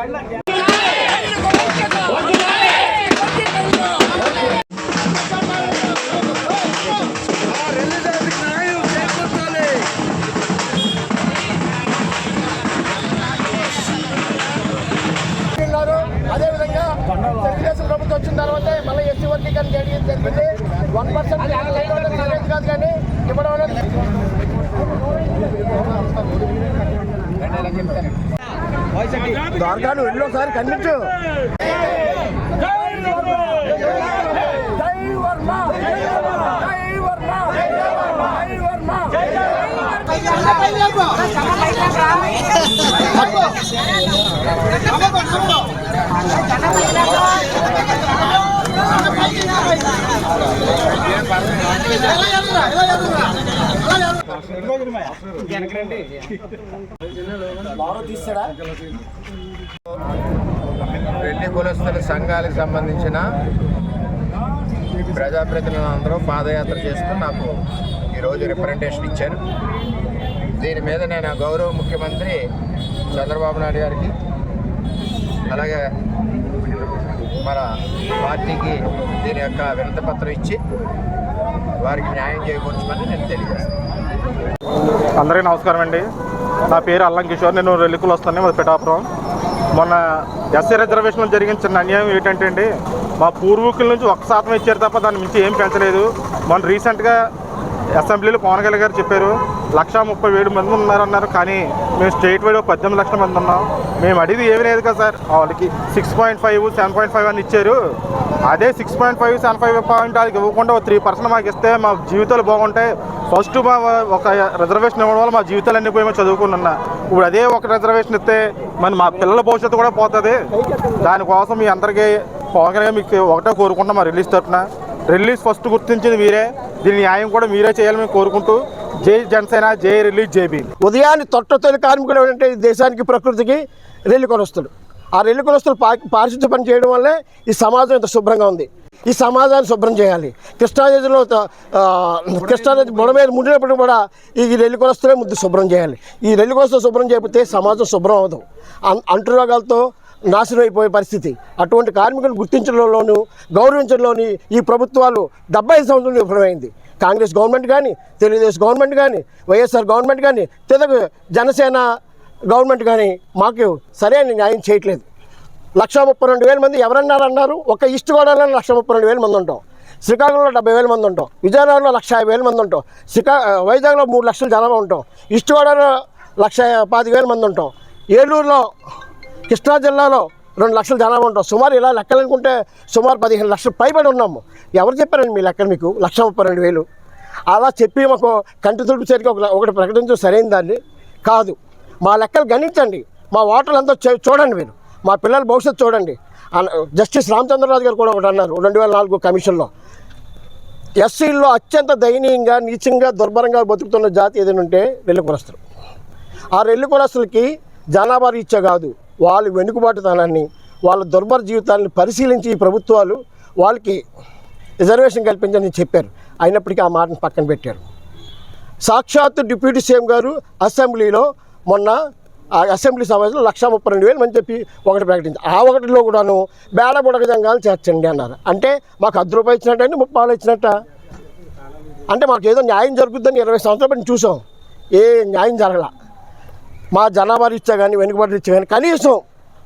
ఉన్నారు వర్గీకరణ చేయడం జరిగింది వన్ పర్సెంట్ అనేది కాదు కానీ ఇవ్వడం అనేది వెళ్ళి ఒకసారి ఖండించు పెళ్ళి కులస్తుల సంఘాలకు సంబంధించిన ప్రజాప్రతినిధులందరూ పాదయాత్ర చేస్తూ నాకు ఈరోజు రిప్రజెంటేషన్ ఇచ్చారు. దీని మీద నేను గౌరవ ముఖ్యమంత్రి చంద్రబాబు నాయుడు గారికి అలాగే మన పార్టీకి దీని యొక్క వినతిపత్రం ఇచ్చి వారికి న్యాయం చేకూర్చమని నేను తెలియజేస్తాను అందరికీ నమస్కారం అండి. నా పేరు అల్లం కిషోర్. నేను రెల్లికులు వస్తాను మాది పిఠాపురం. మొన్న ఎస్సీ రిజర్వేషన్లో జరిగిన చిన్న అన్యాయం ఏంటంటే అండి మా పూర్వీకుల నుంచి ఒక శాతం ఇచ్చారు తప్ప దాని మించి ఏం పెంచలేదు. మొన్న రీసెంట్గా అసెంబ్లీలో పవన్ కళ్యాణ్ గారు చెప్పారు లక్ష ముప్పై ఏడు మంది ఉన్నారన్నారు కానీ మేము స్టేట్ వైడ్ పద్దెనిమిది లక్షల మంది ఉన్నాం. మేము అడిగి ఏమీ లేదు కదా సార్. వాళ్ళకి six point five seven point five అని ఇచ్చారు. అదే six point five seven five point వాళ్ళకి ఇవ్వకుండా త్రీ పర్సెంట్ మాకు ఇస్తే మా జీవితాలు బాగుంటాయి. ఫస్ట్ మా ఒక రిజర్వేషన్ ఇవ్వడం వల్ల మా జీవితాలు అన్ని పోయి మేము చదువుకున్నా ఇప్పుడు అదే ఒక రిజర్వేషన్ ఇస్తే మరి మా పిల్లల భవిష్యత్తు కూడా పోతుంది. దానికోసం మీ అందరికీ పవన్ కళ్యాణ్ మీకు ఒకటే కోరుకుంటున్నాం మా రిలీజ్ తరఫున రిలీజ్ ఫస్ట్ గుర్తించింది మీరే. దీని న్యాయం కూడా మీరే చేయాలని మేము కోరుకుంటూ జై జనసేన జై రిలీజ్ జేబీ ఉదయాన్ని తొట్ట తొలి కార్మికుడు అంటే ఈ దేశానికి ప్రకృతికి రెల్లి కొనొస్తుడు ఆ రెల్లి కొనొస్తులు పా పారిశుద్ధ్య పని చేయడం వల్లే ఈ సమాజం ఇంత శుభ్రంగా ఉంది. ఈ సమాజాన్ని శుభ్రం చేయాలి. కృష్ణానదిలో కృష్ణానది బుడ మీద ముడినప్పుడు కూడా ఈ రెల్లి కొనొస్తులే ముద్దు శుభ్రం చేయాలి. ఈ రెల్లి కొనొస్తు శుభ్రం చేయకపోతే సమాజం శుభ్రం అవదు అంటురోగాలతో నాశనం అయిపోయే పరిస్థితి. అటువంటి కార్మికులను గుర్తించడంలోనూ గౌరవించడంలోని ఈ ప్రభుత్వాలు డెబ్బై ఐదు సంవత్సరాలు విఫలమైంది. కాంగ్రెస్ గవర్నమెంట్ కానీ తెలుగుదేశం గవర్నమెంట్ కానీ వైఎస్ఆర్ గవర్నమెంట్ కానీ తెలుగు జనసేన గవర్నమెంట్ కానీ మాకు సరైన న్యాయం చేయట్లేదు. లక్ష ముప్పై రెండు వేల మంది ఎవరన్నారు అన్నారు ఒక ఈస్ట్ గోదావరిలో లక్ష ముప్పై రెండు వేల మంది ఉంటాం. శ్రీకాకుళంలో డెబ్బై వేల మంది ఉంటాం. విజయనగరంలో లక్ష యాభై వేల మంది ఉంటాం. శ్రీకా వైజాగ్లో మూడు లక్షల జనాభా ఉంటాం. ఈస్ట్ గోదావరిలో లక్ష పాతిక వేల మంది ఉంటాం. ఏలూరులో కృష్ణా జిల్లాలో రెండు లక్షలు జనాభా ఉంటాం సుమారు ఇలా లెక్కలు అనుకుంటే సుమారు పదిహేను లక్షలు పైబడి ఉన్నాము. ఎవరు చెప్పారండి మీ లెక్కలు మీకు? లక్ష ముప్పై రెండు వేలు. అలా చెప్పి మాకు కంటి తుడుపు చేరికి ఒక ఒకటి ప్రకటించడం సరైన దాన్ని? కాదు. మా లెక్కలు గణించండి. మా ఓటర్లు అంతా చూడండి మీరు. మా పిల్లల భవిష్యత్తు చూడండి. జస్టిస్ రామచంద్రరాజు గారు కూడా ఒకటి అన్నారు రెండు వేల నాలుగు కమిషన్లో. ఎస్సీల్లో అత్యంత దయనీయంగా నీచంగా దుర్భరంగా బతుకుతున్న జాతి ఏదైనా ఉంటే వెళ్ళి కులస్తులు. ఆ రెల్లి కులస్తులకి జనాభా రీత్యా కాదు. వాళ్ళ వెనుకబాటుతనాన్ని వాళ్ళ దుర్భర జీవితాలను పరిశీలించి ఈ ప్రభుత్వాలు వాళ్ళకి రిజర్వేషన్ కల్పించని చెప్పారు. అయినప్పటికీ ఆ మాటను పక్కన పెట్టారు. సాక్షాత్తు డిప్యూటీ సీఎం గారు అసెంబ్లీలో మొన్న ఆ అసెంబ్లీ సమావేశంలో లక్ష ముప్పై రెండు వేలు అని చెప్పి ఒకటి ప్రకటించి ఆ ఒకటిలో కూడాను బేడ బుడక జంగాలు చేర్చండి అన్నారు. అంటే మాకు అర్ధ రూపాయలు ఇచ్చినట్టు అంటే ముప్పాలు ఇచ్చినట్ట? అంటే మాకు ఏదో న్యాయం జరుగుతుందని ఇరవై సంవత్సరాల పని చూసాం. ఏ న్యాయం జరగల. మా జనాభా రీత్యా కానీ వెనుకబడి రీత్యా కానీ కనీసం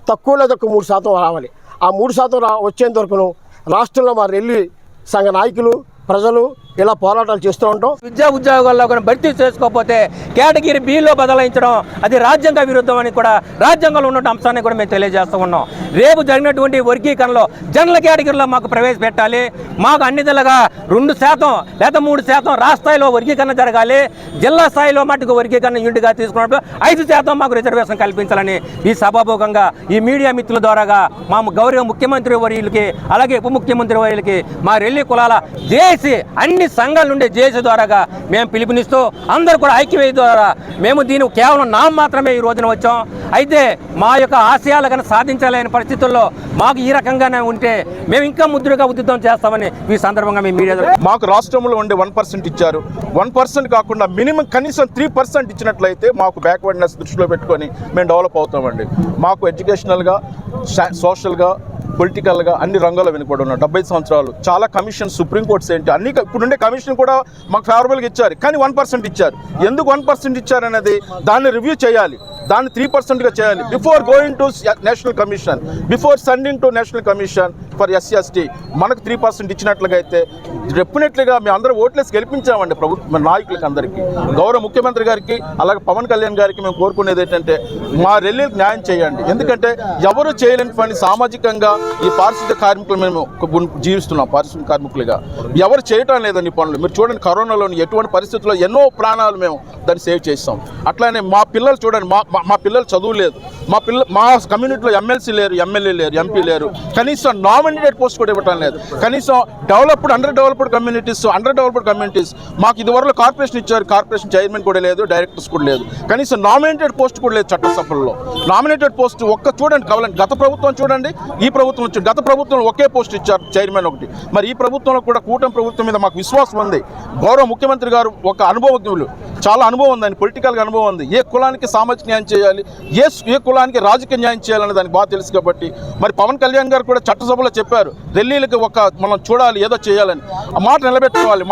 తక్కువలో తక్కువ మూడు శాతం రావాలి. ఆ మూడు శాతం రా వచ్చేంత వరకును రాష్ట్రంలో మా రెల్లి సంఘ నాయకులు ప్రజలు ఇలా పోరాటాలు చేస్తూ ఉంటాం. విద్యా ఉద్యోగాల్లో కూడా భర్తీ చేసుకోకపోతే కేటగిరీ బిలో బదలాయించడం అది రాజ్యాంగ విరుద్ధం అని కూడా రాజ్యాంగంలో ఉన్న అంశాన్ని కూడా మేము తెలియజేస్తూ ఉన్నాం. రేపు జరిగినటువంటి వర్గీకరణలో జనరల్ కేటగిరీలో మాకు ప్రవేశపెట్టాలి. మాకు అన్ని జిల్లగా రెండు శాతం లేదా మూడు శాతం రాష్ట్ర స్థాయిలో వర్గీకరణ జరగాలి. జిల్లా స్థాయిలో మటుకు వర్గీకరణ యూనిట్గా తీసుకున్నప్పుడు ఐదు శాతం మాకు రిజర్వేషన్ కల్పించాలని ఈ సభాభోగంగా ఈ మీడియా మిత్రుల ద్వారాగా మా గౌరవ ముఖ్యమంత్రి వర్యులకి అలాగే ఉప ముఖ్యమంత్రి వర్యులకి మా రెల్లి కులాల జేసి అన్ని అన్ని సంఘాల నుండి జేసీ ద్వారాగా మేము పిలుపునిస్తూ అందరూ కూడా ఐక్యవేది ద్వారా మేము దీని కేవలం నా మాత్రమే ఈ రోజున వచ్చాం. అయితే మా యొక్క ఆశయాలు కనుక సాధించలేని పరిస్థితుల్లో మాకు ఈ రకంగానే ఉంటే మేము ఇంకా ముద్రగా ఉద్యుతం చేస్తామని ఈ సందర్భంగా మేము మీడియా మాకు రాష్ట్రంలో ఉండే వన్ పర్సెంట్ ఇచ్చారు. వన్ పర్సెంట్ కాకుండా మినిమం కనీసం త్రీ పర్సెంట్ ఇచ్చినట్లయితే మాకు బ్యాక్వర్డ్నెస్ దృష్టిలో పెట్టుకొని మేము డెవలప్ అవుతామండి. మాకు ఎడ్యుకేషనల్గా సోషల్గా పొలిటికల్గా అన్ని రంగాల్లో వెనుకబడి ఉన్నారు. డెబ్బై సంవత్సరాలు. చాలా కమిషన్ సుప్రీంకోర్టు ఏంటి? అన్ని ఇప్పుడుండే కమిషన్ కూడా మాకు ఫేవరబుల్గా ఇచ్చారు. కానీ వన్ పర్సెంట్ ఇచ్చారు. ఎందుకు వన్ పర్సెంట్ ఇచ్చారు అనేది దాన్ని రివ్యూ చేయాలి. దాన్ని త్రీ పర్సెంట్గా చేయాలి. Before going to national commission before sending to national commission for SC ST మనకు త్రీ పర్సెంట్ ఇచ్చినట్లుగా అయితే డెఫినెట్లీగా మేము అందరూ ఓట్లేసి గెలిపించామండి ప్రభుత్వ నాయకులకి అందరికీ. గౌరవ ముఖ్యమంత్రి గారికి అలాగే పవన్ కళ్యాణ్ గారికి మేము కోరుకునేది ఏంటంటే మా రెల్లీలకు న్యాయం చేయండి. ఎందుకంటే ఎవరు చేయలేని పని సామాజికంగా ఈ పారిశుద్ధ్య కార్మికులు మేము జీవిస్తున్నాం పారిశుద్ధ్య కార్మికులుగా. ఎవరు చేయటం లేదండి పనులు. మీరు చూడండి కరోనాలోని ఎటువంటి పరిస్థితుల్లో ఎన్నో ప్రాణాలు మేము దాన్ని సేవ్ చేస్తాం అట్లానే మా పిల్లలు చూడండి మా మా- పిల్లలు చదువు లేదు మా పిల్ల మా కమ్యూనిటీలో ఎమ్మెల్సీ లేరు ఎమ్మెల్యే లేరు ఎంపీ లేరు. కనీసం నా నామినేటెడ్ పోస్ట్ కూడా ఇవ్వటం లేదు. కనీసం developed underdeveloped communities underdeveloped communities మాకు ఇదివరకు కార్పొరేషన్ ఇచ్చారు కార్పొరేషన్ చైర్మన్ కూడా లేదు డైరెక్టర్స్ కూడా లేదు. కనీసం నామినేటెడ్ పోస్ట్ కూడా లేదు చట్టసభల్లో. నామినేటెడ్ పోస్ట్ ఒక్క చూడండి కావాలండి గత ప్రభుత్వం చూడండి ఈ ప్రభుత్వం వచ్చి గత ప్రభుత్వంలో ఒకే పోస్ట్ ఇచ్చారు చైర్మన్ ఒకటి. మరి ఈ ప్రభుత్వంలో కూడా కూటమి ప్రభుత్వం మీద మాకు విశ్వాసం ఉంది. గౌరవ ముఖ్యమంత్రి గారు ఒక అనుభవజ్ఞులు. చాలా అనుభవం ఉంది ఆయన పొలిటికల్గా అనుభవం ఉంది. ఏ కులానికి సామాజిక న్యాయం చేయాలి ఏ ఏ కులానికి రాజకీయ న్యాయం చేయాలని దానికి బాగా తెలుసు కాబట్టి. మరి పవన్ కళ్యాణ్ గారు కూడా చట్టసభలో చెప్పారు ఢిల్లీలకు ఒక మనం చూడాలి ఏదో చేయాలని. ఆ మాట నిలబెట్టుకోవాలి.